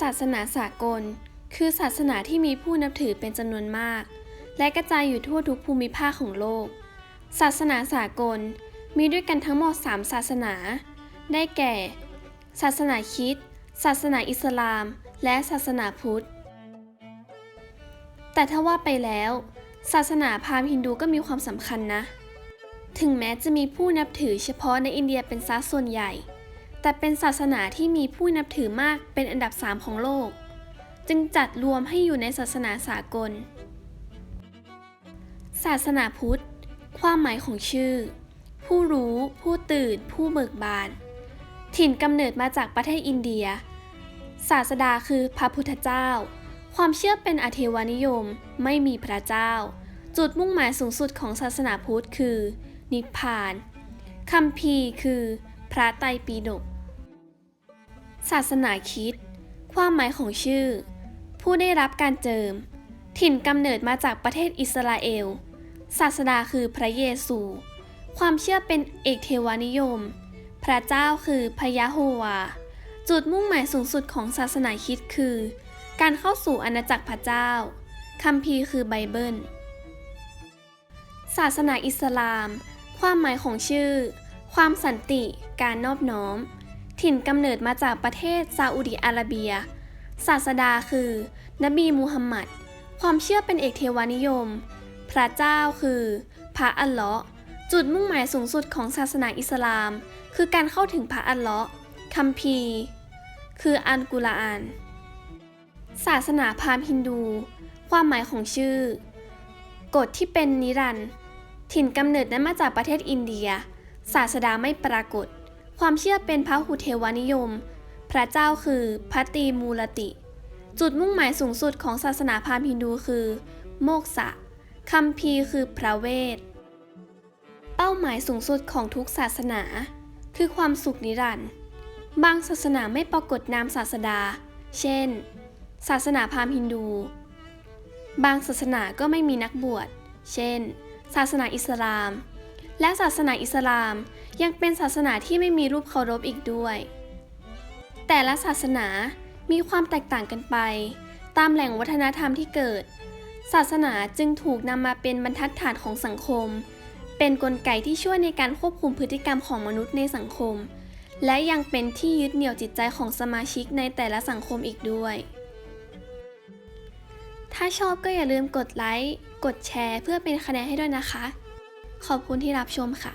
ศาสนาสากล คือศาสนาที่มีผู้นับถือเป็นจำนวนมาก และกระจายอยู่ทั่วทุกภูมิภาคของโลก ศาสนาสากล มีด้วยกันทั้งหมด 3 ศาสนา ได้แก่ ศาสนาคริสต์ศาสนาอิสลาม และศาสนาพุทธ แต่ถ้าว่าไปแล้ว ศาสนาพราหมณ์ฮินดูก็มีความสำคัญนะ ถึงแม้จะมีผู้นับถือเฉพาะในอินเดียเป็นซะส่วนใหญ่ แต่เป็นศาสนาที่มีผู้นับถือมากเป็นอันดับ 3 ของโลก จึงจัดรวมให้อยู่ในศาสนาสากล ศาสนาพุทธ ความหมายของชื่อ ผู้รู้ ผู้ตื่น ผู้เบิกบาน ถิ่นกำเนิดมาจากประเทศอินเดีย ศาสดาคือพระพุทธเจ้า ความเชื่อเป็นอเทวานิยม ไม่มีพระเจ้า จุดมุ่งหมายสูงสุดของศาสนาพุทธคือ นิพพานคัมภีคือพระไตรปิฎกศาสนาคิด ความหมายของชื่อ ผู้ได้รับการเจิม ถิ่นกำเนิดมาจากประเทศอิสราเอล ศาสดาคือพระเยซู ความเชื่อเป็นเอกเทวานิยม พระเจ้าคือพระยะโฮวา จุดมุ่งหมายสูงสุดของศาสนาคิดคือ การเข้าสู่อาณาจักรพระเจ้าคัมภีร์คือไบเบิล ศาสนาอิสลาม ความหมายของชื่อ ความสันติ การนอบน้อม ถิ่นกำเนิดมาจากประเทศซาอุดิอาระเบีย ศาสดาคือ นบีมูฮัมหมัด ความเชื่อเป็นเอกเทวานิยม พระเจ้าคือ พระอัลเลาะห์จุดมุ่งหมายสูงสุดของศาสนาอิสลาม คือการเข้าถึงพระอัลเลาะห์คัมภีร์ คืออัลกุรอาน ศาสนาพราหมณ์ฮินดู ความหมายของชื่อกฎที่เป็นนิรันดร์ ถิ่นกำเนิดนั้นมาจากประเทศอินเดีย ศาสดาไม่ปรากฏ ความเชื่อเป็นพระหุเทวานิยม พระเจ้าคือพระตีมูลติ จุดมุ่งหมายสูงสุดของศาสนาพราหมณ์ฮินดูคือ โมกษะคัมภีคือพระเวท เป้าหมายสูงสุดของทุกศาสนา คือความสุขนิรันดร์ บางศาสนาไม่ปรากฏนามศาสดา เช่น ศาสนาพราหมณ์ฮินดู บางศาสนาก็ไม่มีนักบวช เช่น ศาสนาอิสลาม และศาสนาอิสลามยังเป็นศาสนาที่ไม่มีรูปเคารพอีกด้วย แต่ละศาสนามีความแตกต่างกันไป ตามแหล่งวัฒนธรรมที่เกิด ศาสนาจึงถูกนำมาเป็นบรรทัดฐานของสังคม เป็นนกลไกที่ช่วยในการควบคุมพฤติกรรมของมนุษย์ในสังคม และยังเป็นที่ยึดเหนี่ยวจิตใจของสมาชิกในแต่ละสังคมอีกด้วย ถ้าชอบก็อย่าลืมกดไลค์ กดแชร์เพื่อเป็นคะแนนให้ด้วยนะคะ ขอบคุณที่รับชมค่ะ